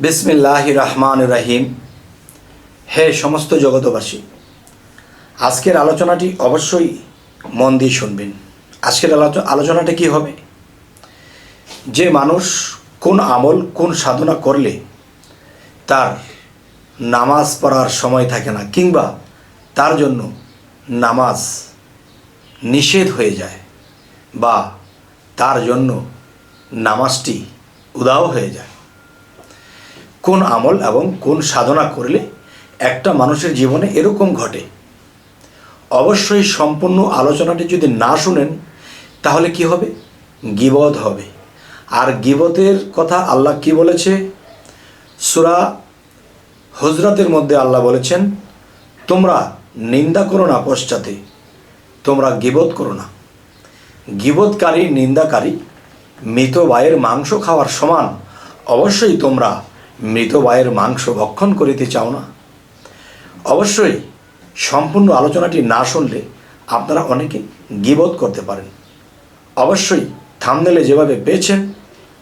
বিসমিল্লাহ রহমান রাহিম। হে সমস্ত জগতবাসী আজকের আলোচনাটি অবশ্যই মন দিয়ে শুনবেন। আজকের আলোচ- আলোচনাটা কি হবে? যে মানুষ কোন আমল, কোন সাধনা করলে তার নামাজ পড়ার সময় থাকে না, কিংবা তার জন্য নামাজ নিষেধ হয়ে যায় বা তার জন্য নামাজটি উদাও হয়ে যায়। কোন আমল এবং কোন সাধনা করলে একটা মানুষের জীবনে এরকম ঘটে? অবশ্যই সম্পূর্ণ আলোচনাটি যদি না শুনেন, তাহলে কি হবে? গিবত হবে। আর গিবতের কথা আল্লাহ কি বলেছে? সুরা হজরতের মধ্যে আল্লাহ বলেছেন, তোমরা নিন্দা করো না পশ্চাতে, তোমরা গিবত করো না। গিবতকারী, নিন্দাকারী, মৃত বায়ের মাংস খাওয়ার সমান অবশ্যই তোমরা মৃত বায়ের মাংস ভক্ষণ করিতে চাও না? অবশ্যই সম্পূর্ণ আলোচনাটি না শুনলে আপনারা অনেকে গিবোধ করতে পারেন। অবশ্যই থামনেলে যেভাবে পেয়েছেন,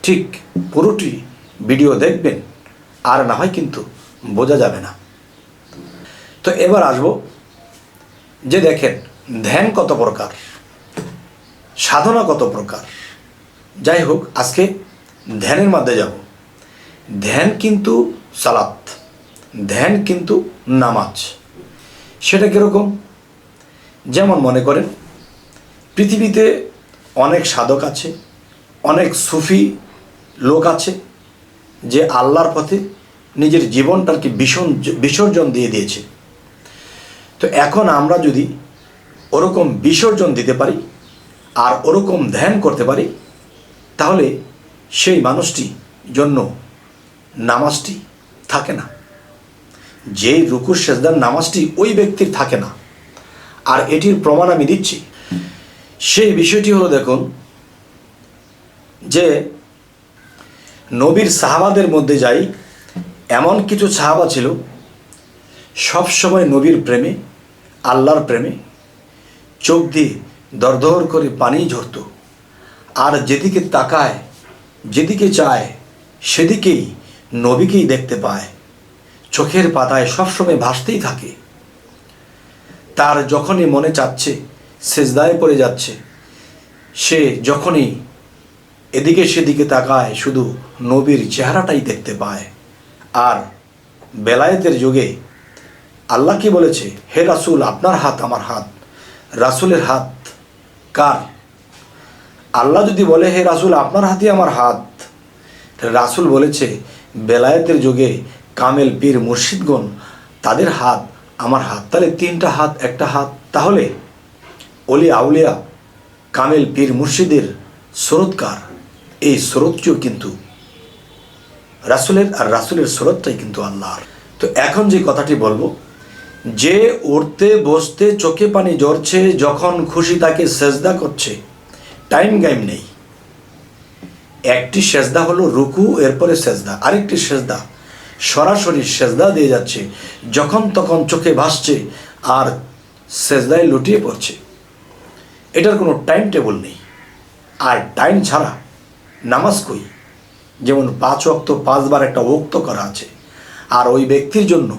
ঠিক পুরোটি ভিডিও দেখবেন, আর না হয় কিন্তু বোঝা যাবে না। তো এবার আসব যে দেখেন, ধ্যান কত প্রকার, সাধনা কত প্রকার। যাই হোক, আজকে ধ্যানের মধ্যে যাব। ধ্যান কিন্তু সালাত, ধ্যান কিন্তু নামাজ। সেটা কীরকম? যেমন মনে করেন, পৃথিবীতে অনেক সাধক আছে, অনেক সুফি লোক আছে, যে আল্লাহর পথে নিজের জীবনটাকে ভীষণ, বিসর্জন দিয়ে দিয়েছে। তো এখন আমরা যদি ওরকম বিসর্জন দিতে পারি আর ওরকম ধ্যান করতে পারি, তাহলে সেই মানুষটি জন্য নামাজটি থাকে না। যেই রুকুর সেজদার নামাজটি ওই ব্যক্তির থাকে না। আর এটির প্রমাণ আমি দিচ্ছি। সেই বিষয়টি হলো দেখুন, যে নবীর সাহাবাদের মধ্যে যাই এমন কিছু সাহাবা ছিল সবসময় নবীর প্রেমে, আল্লাহর প্রেমে চোখ দিয়ে দরদর করে পানি ঝরত। আর যেদিকে তাকায়, যেদিকে চায়, সেদিকেই নবীকেই দেখতে পায়। চোখের পাতায় সবসময় ভাসতেই থাকে। তার যখনই মনে চাচ্ছে, সেজদায় পড়ে যাচ্ছে। সে যখনই এদিকে সেদিকে তাকায়, শুধু নবীর চেহারাটাই দেখতে পায়। আর বেলায়েতের যুগে আল্লাহ কি বলেছে, হে রাসুল, আপনার হাত আমার হাত। রাসুলের হাত কার? আল্লাহ যদি বলে, হে রাসুল, আপনার হাতই আমার হাত। রাসুল বলেছে বেলায়েতের যুগে কামেল, পীর, মুর্শিদগণ, তাদের হাত, আমার হাত, তাহলে তিনটা হাত, একটা হাত। তাহলে অলি আউলিয়া, কামেল, পীর, মুর্শিদের স্রোতকার। এই স্রোতটিও কিন্তু রাসুলের আর রাসুলের স্রোতটাই কিন্তু আল্লাহর। তো এখন যে কথাটি বলব, যে উঠতে বসতে, চোখে পানি জ্বরছে যখন খুশি তাকে সেজদা করছে টাইম গাইম নেই। একটি সেজদা হলো রুকু, এরপরে সেজদা। আরেকটি সেজদা, সরাসরি সেজদা দিয়ে যাচ্ছে, যখন তখন চোখে ভাসছে আর সেজদায় লুটিয়ে পড়ছে। এটার কোনো টাইম টেবল নেই। আর টাইম ছাড়া নামাজ কই? যেমন পাঁচ অক্ত পাঁচবার একটা ওক্ত করা আছে। আর ওই ব্যক্তির জন্য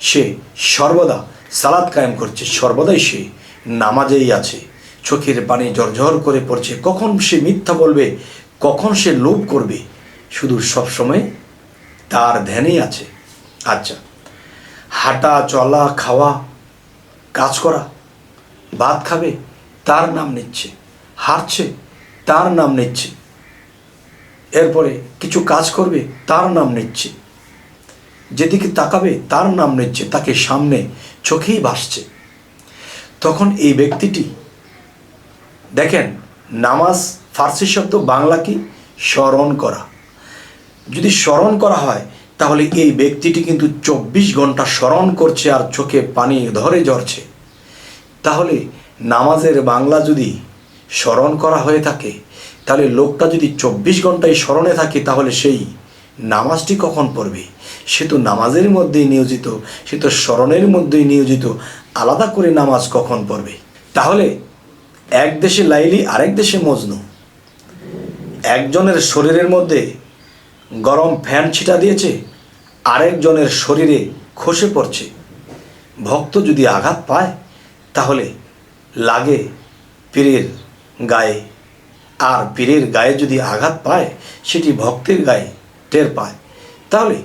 সে সর্বদা সালাদ কায়েম করছে, সর্বদাই সে নামাজেই আছে। চোখের পানি ঝরঝর করে পড়ছে। কখন সে মিথ্যা বলবে কখন সে লোভ করবে? শুধু সবসময় তার ধ্যানেই আছে। আচ্ছা হাঁটা, চলা, খাওয়া, কাজ করা, ভাত খাবে, তার নাম নিচ্ছে। হারছে তার নাম নিচ্ছে। এরপরে কিছু কাজ করবে, তার নাম নিচ্ছে। যেদিকে তাকাবে, তার নাম নিচ্ছে, তাকে সামনে চোখেই ভাসছে। তখন এই ব্যক্তিটি, দেখেন, নামাজ ফার্সি শব্দ বাংলা কি স্মরণ করা। যদি স্মরণ করা হয়, তাহলে এই ব্যক্তিটি কিন্তু চব্বিশ ঘণ্টা স্মরণ করছে আর চোখে পানি ধরে ঝরছে। তাহলে নামাজের বাংলা যদি স্মরণ করা হয়ে থাকে, তাহলে লোকটা যদি চব্বিশ ঘন্টায় স্মরণে থাকে, তাহলে সেই নামাজটি কখন পড়বে? সে তো নামাজের মধ্যেই নিয়োজিত, সে তো স্মরণের মধ্যেই নিয়োজিত, আলাদা করে নামাজ কখন পড়বে? তাহলে এক দেশে লাইলি, আরেক দেশে মজনু। একজনের শরীরের মধ্যে গরম ফ্যান ছিটা দিয়েছে, আরেকজনের শরীরে খসে পড়ছে। ভক্ত যদি আঘাত পায়, তাহলে লাগে পীরের গায়ে। আর পীরের গায়ে যদি আঘাত পায়, সেটি ভক্তের গায়ে টের পায়। তাহলে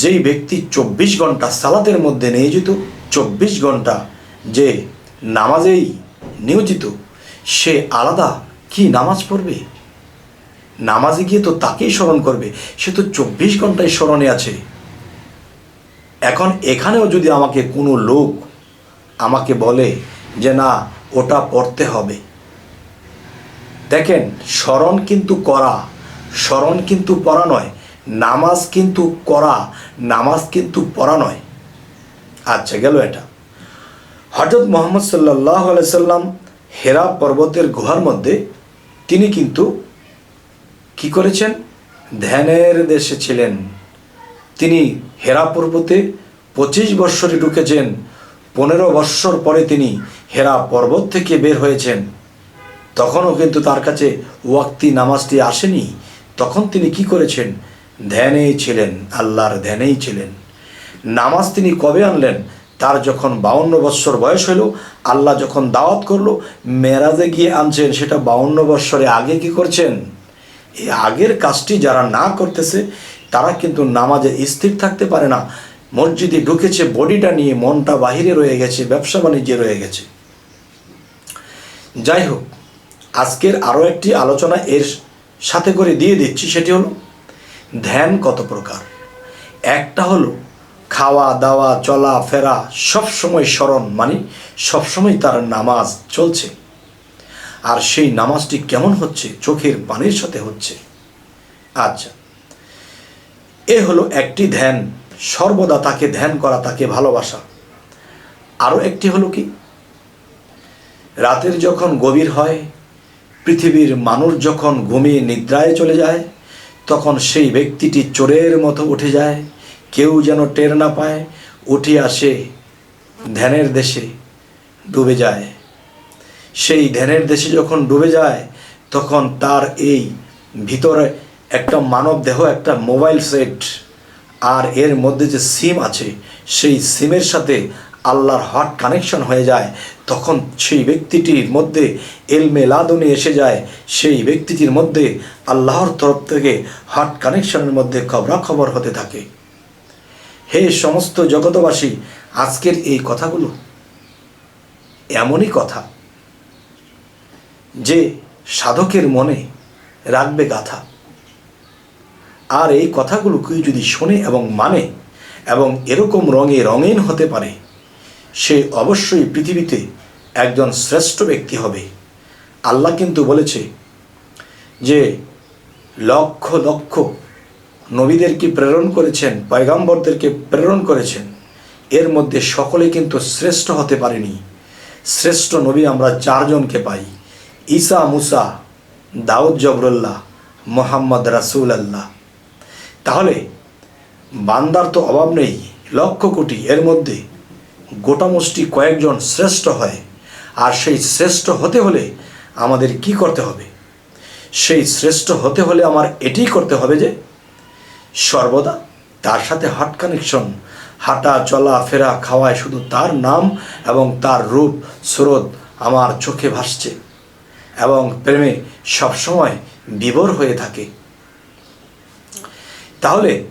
যেই ব্যক্তি চব্বিশ ঘণ্টা সালাতের মধ্যে নিয়োজিত, চব্বিশ ঘণ্টা যে নামাজেই নিয়োজিত, সে আলাদা কি, নামাজ পড়বে? নামাজে গিয়ে তো তাকেই স্মরণ করবে। সে তো চব্বিশ ঘন্টায় স্মরণে আছে। এখন এখানেও যদি আমাকে কোনো লোক আমাকে বলে যে, না, ওটা পড়তে হবে। দেখেন, স্মরণ কিন্তু করা, স্মরণ কিন্তু পড়া নয়, নামাজ কিন্তু করা, নামাজ কিন্তু পড়া নয়। আচ্ছা গেল এটা। হজরত মোহাম্মদ সাল্লাহ সাল্লাম হেরা পর্বতের গুহার মধ্যে তিনি কিন্তু কি করেছেন? ধ্যানের দেশে ছিলেন। তিনি হেরা পর্বতে পঁচিশ বৎসরে ঢুকেছেন। পনেরো বৎসর পরে তিনি হেরা পর্বত থেকে বের হয়েছেন। তখনও কিন্তু তার কাছে ওয়াক্তি নামাজটি আসেনি। তখন তিনি কি করেছেন? ধ্যানেই ছিলেন, আল্লাহর ধ্যানেই ছিলেন। নামাজ তিনি কবে আনলেন? তার যখন বাউন্ন বৎসর বয়স হলো আল্লাহ যখন দাওয়াত করল, মেরাজে গিয়ে আনছেন, সেটা বাউন্ন বৎসরে আগে কি করছেন? এই আগের কাজটি যারা না করতেছে, তারা কিন্তু নামাজে স্থির থাকতে পারে না। মসজিদে ঢুকেছে, বডিটা নিয়ে মনটা বাহিরে রয়ে গেছে, ব্যবসা বাণিজ্যে রয়ে গেছে। যাই হোক, আজকের আরও একটি আলোচনা এর সাথে করে দিয়ে দিচ্ছি, সেটি হলো ধ্যান কত প্রকার? একটা হলো খাওয়া, দাওয়া, চলা, ফেরা, সব সময় স্মরণ মানে সবসময় তার নামাজ চলছে। আর সেই নামাজটি কেমন হচ্ছে? চোখের পানির সাথে হচ্ছে। আচ্ছা এ হলো একটি ধ্যান। সর্বদা তাকে ধ্যান করা, তাকে ভালোবাসা। আরও একটি হলো কি? রাতের যখন গভীর হয়, পৃথিবীর মানুষ যখন ঘুমিয়ে নিদ্রায় চলে যায়, তখন সেই ব্যক্তিটি চোরের মতো উঠে যায়। কেউ যেন টের না পায়, উঠে আসে, ধ্যানের দেশে ডুবে যায়। সেই ধ্যানের দেশে যখন ডুবে যায়, তখন তার এই ভিতরে একটা মানব দেহ, একটা মোবাইল সেট, আর এর মধ্যে যে সিম আছে, সেই সিমের সাথে আল্লাহর হট কানেকশন হয়ে যায়। তখন সেই ব্যক্তিটির মধ্যে এলমে লাদনে এসে যায়। সেই ব্যক্তিটির মধ্যে আল্লাহর তরফ থেকে হট কানেকশনের মধ্যে খবরাখবর হতে থাকে। হে সমস্ত জগতবাসী আজকের এই কথাগুলো এমনই কথা যে সাধকের মনে রাখবে গাথা। আর এই কথাগুলো কেউ যদি শোনে এবং মানে এবং এরকম রঙে রঙিন হতে পারে, সে অবশ্যই পৃথিবীতে একজন শ্রেষ্ঠ ব্যক্তি হবে। আল্লাহ কিন্তু বলেছে যে লক্ষ লক্ষ নবীদেরকে প্রেরণ করেছেন, পয়গাম্বরদেরকে প্রেরণ করেছেন। এর মধ্যে সকলে কিন্তু শ্রেষ্ঠ হতে পারেনি। শ্রেষ্ঠ নবী আমরা চারজনকে পাই। ঈসা, মুসা, দাউদ, জবরুল্লাহ, মোহাম্মদ রাসুল আল্লাহ তাহলে বান্দার তো অভাব নেই, লক্ষ কোটি। এর মধ্যে গোটামুষ্টি কয়েকজন শ্রেষ্ঠ হয়। আর সেই শ্রেষ্ঠ হতে হলে আমাদের কি করতে হবে? সেই শ্রেষ্ঠ হতে হলে আমার এটাই করতে হবে যে সর্বদা তার সাথে হাট কানেকশন হাঁটা, চলা, ফেরা খাওয়ায় শুধু তার নাম এবং তার রূপ, স্রোত আমার চোখে ভাসছে এবং প্রেমে সবসময় বিবর হয়ে থাকে। তাহলে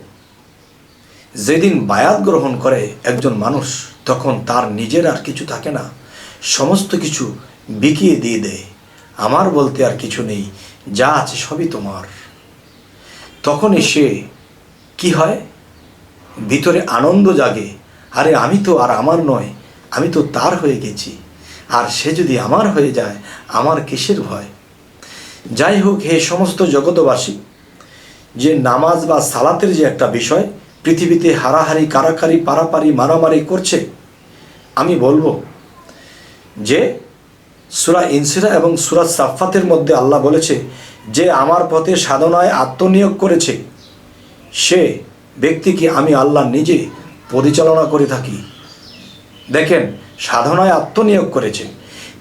যেদিন বায়াত গ্রহণ করে একজন মানুষ, তখন তার নিজের আর কিছু থাকে না। সমস্ত কিছু বিকিয়ে দিয়ে দেয়। আমার বলতে আর কিছু নেই, যা আছে সবই তোমার। তখনই সে কি হয়? ভিতরে আনন্দ জাগে। আরে আমি তো আর আমার নয়, আমি তো তার হয়ে গেছি। আর সে যদি আমার হয়ে যায়, আমার কিসের ভয়? যাই হোক, হে সমস্ত জগতবাসী যে নামাজ বা সালাতের যে একটা বিষয় পৃথিবীতে হারাহারি, কারাকারি, পারাপারি, মারামারি করছে, আমি বলব যে সুরা ইনসিরা এবং সুরা সাফাতের মধ্যে আল্লাহ বলেছে, যে আমার পথে সাধনায় আত্মনিয়োগ করেছে সে ব্যক্তিকে আমি আল্লাহ নিজে পরিচালনা করে থাকি। দেখেন, সাধনায় আত্মনিয়োগ করেছে।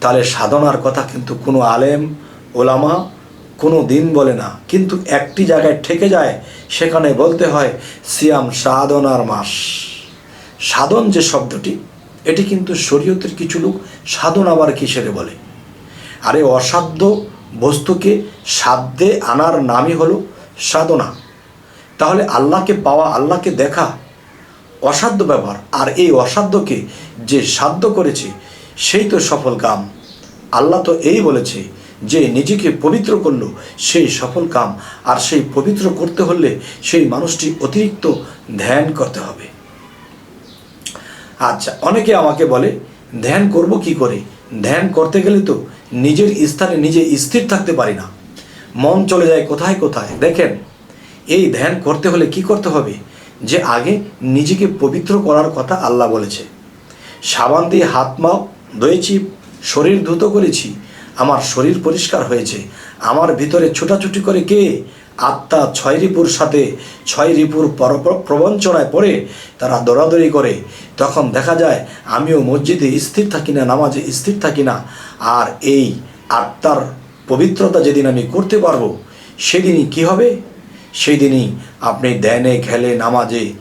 তাহলে সাধনার কথা কিন্তু কোনো আলেম, ওলামা কোনো দিন বলে না। কিন্তু একটি জায়গায় ঠেকে যায়, সেখানে বলতে হয়, সিয়াম সাধনার মাস। সাধন যে শব্দটি, এটি কিন্তু শরীয়তের কিছু লোক সাধন আবার কিসেরে বলে। আরে অসাধ্য বস্তুকে সাধ্যে আনার নামই হলো সাধনা। তাহলে আল্লাহকে পাওয়া, আল্লাহকে দেখা অসাধ্য ব্যাপার। আর এই অসাধ্যকে যে সাধ্য করেছে, সেই তো সফল কাম। আল্লাহ তো এই বলেছে যে নিজেকে পবিত্র করল, সেই সফল কাম। আর সেই পবিত্র করতে হলে সেই মানুষটি অতিরিক্ত ধ্যান করতে হবে। আচ্ছা অনেকে আমাকে বলে, ধ্যান করব কি করে? ধ্যান করতে গেলে তো নিজের স্থানে নিজে স্থির থাকতে পারি না। মন চলে যায় কোথায় কোথায়? দেখেন এই ধ্যান করতে হলে কি করতে হবে? যে আগে নিজেকে পবিত্র করার কথা আল্লাহ বলেছে। সাবান দিয়ে হাত মাও ধুয়েছি শরীর ধুত করেছি, আমার শরীর পরিষ্কার হয়েছে। আমার ভিতরে ছোটাছুটি করে কে? আত্মা ছয় রিপুর সাথে ছয় রিপুর পর- পর- প্রবঞ্চনায় পড়ে, তারা দৌড়াদৌড়ি করে। তখন দেখা যায়, আমিও মসজিদে স্থির থাকি না, নামাজে স্থির থাকি না। আর এই আত্মার পবিত্রতা যেদিন আমি করতে পারব, সেদিনই কি হবে? সেই দিনই আপনি ধ্যানে, খেলে, নামাজে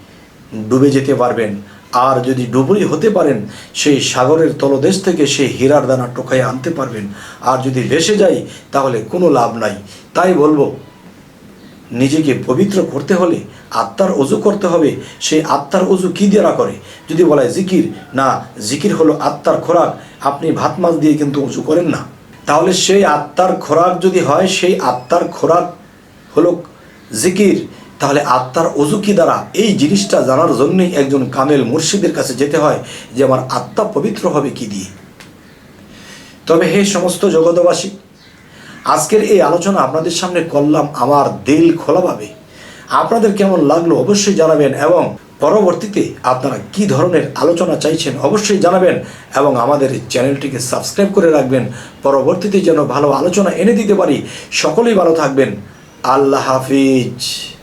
ডুবে যেতে পারবেন। আর যদি ডুবুরি হতে পারেন, সেই সাগরের তলদেশ থেকে সেই হীরার দানা টোকায় আনতে পারবেন। আর যদি ভেসে যাই, তাহলে কোনো লাভ নাই। তাই বলব, নিজেকে পবিত্র করতে হলে আত্মার অজু করতে হবে। সেই আত্মার অজু কী দ্বারা করে? যদি বলা জিকির, না, জিকির হলো আত্মার খোরাক। আপনি ভাত, মাছ দিয়ে কিন্তু উঁচু করেন না। তাহলে সেই আত্মার খোরাক যদি হয়, সেই আত্মার খোরাক হলো জিকির, তাহলে আত্মার অজু কি দ্বারা? এই জিনিসটা জানার জন্যই একজন কামেল মুর্শিদের কাছে যেতে হয় যে, আমার আত্মা পবিত্র হবে কি দিয়ে? তবে হে সমস্ত জগতবাসী আজকের এই আলোচনা আপনাদের সামনে করলাম আমার দিল খোলাভাবে। আপনাদের কেমন লাগল অবশ্যই জানাবেন এবং পরবর্তীতে আপনারা কি ধরনের আলোচনা চাইছেন অবশ্যই জানাবেন এবং আমাদের চ্যানেলটিকে সাবস্ক্রাইব করে রাখবেন। পরবর্তীতে যেন ভালো আলোচনা এনে দিতে পারি, সকলেই ভালো থাকবেন। আল্লাহ হাফিজ।